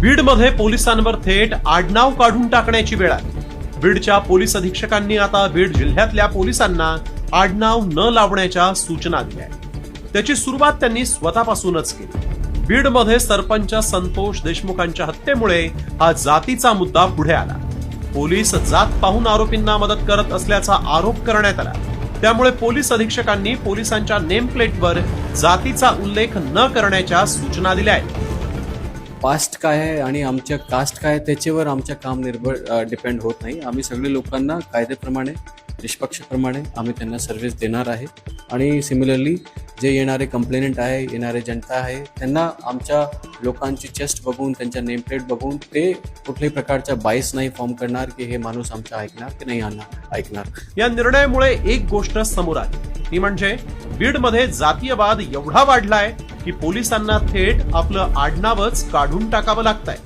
बीडमध्ये पोलिसांवर थेट आडनाव काढून टाकण्याची वेळ आली. बीडच्या पोलीस अधीक्षकांनी आता बीड जिल्ह्यातल्या पोलिसांना आडनाव न लावण्याच्या सूचना दिल्या त्याची सुरुवात त्यांनी स्वतःपासूनच केली. बीडमध्ये सरपंच संतोष देशमुखांच्या हत्येमुळे हा जातीचा मुद्दा पुढे आला. पोलीस जात पाहून आरोपींना मदत करत असल्याचा आरोप करण्यात आला. त्यामुळे पोलीस अधीक्षकांनी पोलिसांच्या नेमप्लेटवर जातीचा उल्लेख न करण्याच्या सूचना दिल्या आहेत. पास्ट काय आहे आणि आमच्या कास्ट काय आहे त्याच्यावर आमचं काम निर्भर डिपेंड होत नाही. आम्ही सगळे लोकांना कायद्याप्रमाणे निष्पक्षप्रमाणे आम्ही त्यांना सर्व्हिस देणार आहे. आणि सिमिलरली जे येणारे कंप्लेनंट आहे येणारे जनता आहे त्यांना आमच्या लोकांची चेस्ट बघून त्यांच्या नेम प्लेट बघून ते कुठल्याही प्रकारचा बाईस नाही फॉर्म करणार की हे माणूस आमचा ऐकणार की नाही आणणार ऐकणार. या निर्णयामुळे एक गोष्ट समोर आली. ती म्हणजे बीडमध्ये जातीयवाद एवढा वाढलाय की पोलिसांना थेट आपलं आडनावच काढून टाकावं लागतंय.